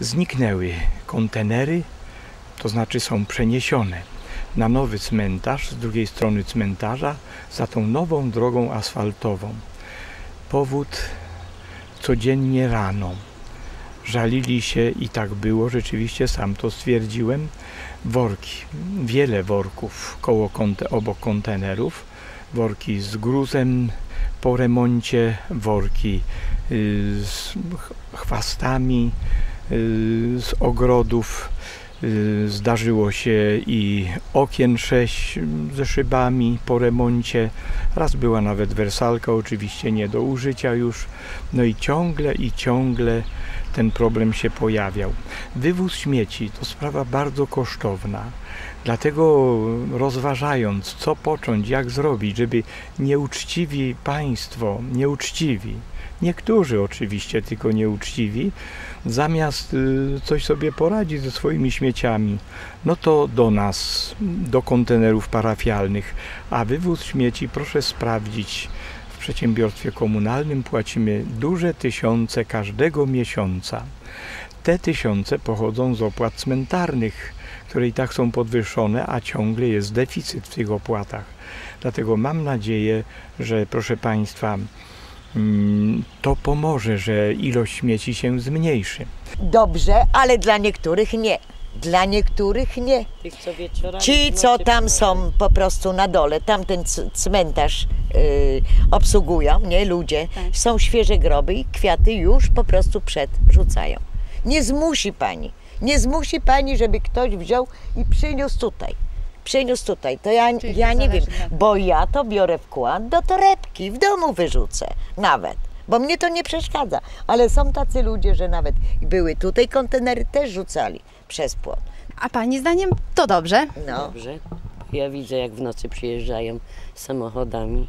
Zniknęły kontenery, to znaczy są przeniesione na nowy cmentarz z drugiej strony cmentarza za tą nową drogą asfaltową. Powód codziennie rano. Żalili się i tak było, rzeczywiście sam to stwierdziłem. Worki, wiele worków koło konte, obok kontenerów, worki z gruzem po remoncie, worki y, z ch- chwastami z ogrodów. Y, Zdarzyło się i okien sześć ze szybami po remoncie. Raz była nawet wersalka, oczywiście nie do użycia już. No i ciągle i ciągle ten problem się pojawiał. Wywóz śmieci to sprawa bardzo kosztowna. Dlatego rozważając, co począć, jak zrobić, żeby nieuczciwi państwo, nieuczciwi, niektórzy oczywiście tylko nieuczciwi, zamiast y, coś sobie poradzić ze swoimi śmieciami, no to do nas, do kontenerów parafialnych. A wywóz śmieci proszę sprawdzić. W przedsiębiorstwie komunalnym płacimy duże tysiące każdego miesiąca. Te tysiące pochodzą z opłat cmentarnych, które i tak są podwyższone, a ciągle jest deficyt w tych opłatach. Dlatego mam nadzieję, że proszę Państwa, mm, to pomoże, że ilość śmieci się zmniejszy. Dobrze, ale dla niektórych nie. Dla niektórych nie. Ci, co tam są po prostu na dole, tamten cmentarz obsługują, nie, ludzie, Tak. są świeże groby i kwiaty już po prostu przed rzucają. Nie zmusi pani, nie zmusi pani, żeby ktoś wziął i przyniósł tutaj. Przyniósł tutaj, to ja, Czyli ja nie wiem, bo ja to biorę wkład do torebki, w domu wyrzucę nawet, bo mnie to nie przeszkadza. Ale są tacy ludzie, że nawet były tutaj kontenery, też rzucali przez płot. A pani zdaniem to dobrze? No. Dobrze. Ja widzę, jak w nocy przyjeżdżają samochodami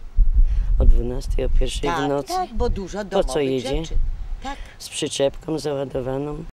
o 12, o 1 w Tak, nocy tak, bo dużo co domowych jedzie? rzeczy. Tak. z przyczepką załadowaną.